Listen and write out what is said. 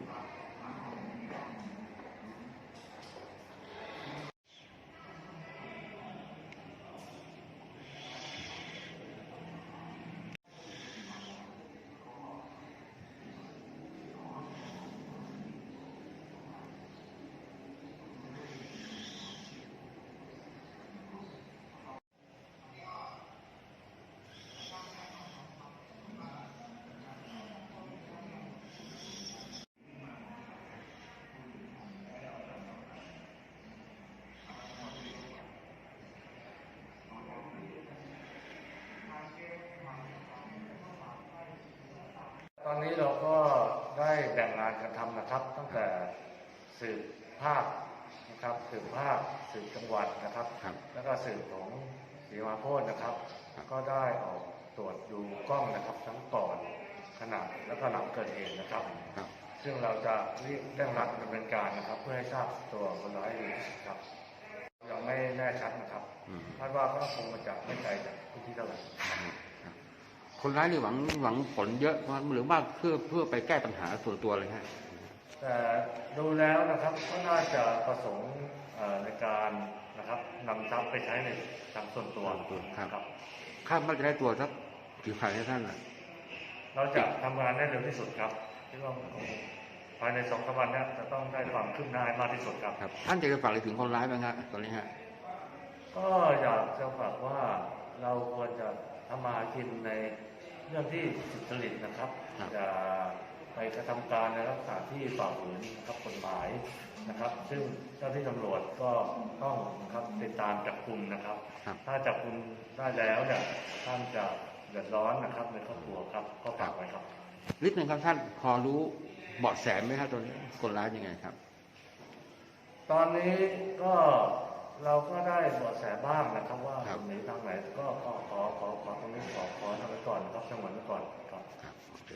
Wow. ตั้งแต่สืบภาคนะครับสืบภาคสืบจังหวัดนะครับ ครับ แล้วก็สืบของศรีมาโพธนะครับครับ ก็ได้ออกตรวจดูกล้องนะครับ ทั้งก่อนขณะแล้วก็หลังเกิดเหตุนะครับ ครับ ซึ่งเราจะรีบเร่งรัดดำเนินการนะครับ เพื่อให้ทราบตัวคนร้ายเร็วที่สุดครับ ยังไม่แน่ชัดนะครับอืม คาดว่าก็คงมาจากไม่ไกลจากพื้นที่เท่าไหร่ ครับ คนร้ายนี่หวังหวังผลเยอะมากหรือว่าเพื่อเพื่อไปแก้ปัญหาส่วนตัวเลยฮะแต่ดูแล้วนะครับก็น่าจะประสงค์เอ่อในการนะครับนำทรัพย์ไปใช้ในทางส่วนตัวครับครับคาดว่าจะได้ตัวสักกี่พันให้ท่านน่ะเราจะทำงานได้เร็วที่สุดครับคิดว่าคงภายในสองสามวันเนี้จะต้องได้ความคืบหน้าให้มากที่สุดครับครับ ท่านจะฝากอะไรถึงคนร้ายบ้างฮะตอนนี้ฮะก็อยากจะฝากว่าเราควรจะ ทำมาหากินในเรื่องที่สุจริตนะครับครับอย่าไปกระทำการในลักษณะที่ฝ่าฝืนนะครับกฎหมายนะครับ ซึ่งเจ้าที่ตำรวจก็ต้องนะครับติดตามจับกลุ่มนะครับครับถ้าจับกลุ่มได้แล้วเนี่ยท่านจะเดือดร้อนนะครับในครอบครัวครับก็ฝากไว้ครับนิดนึงครับท่านพอรู้เบาะแสไหมครับตอนนี้คนร้ายยังไงครับ ตอนนี้ก็เราก็ได้เบาะแสบ้างนะครับ ว่าครับหนีทางไหนก็ขอขอ ว้ก่อนนะครับจังหวัดไว้ก่อนครับ ครับโอเค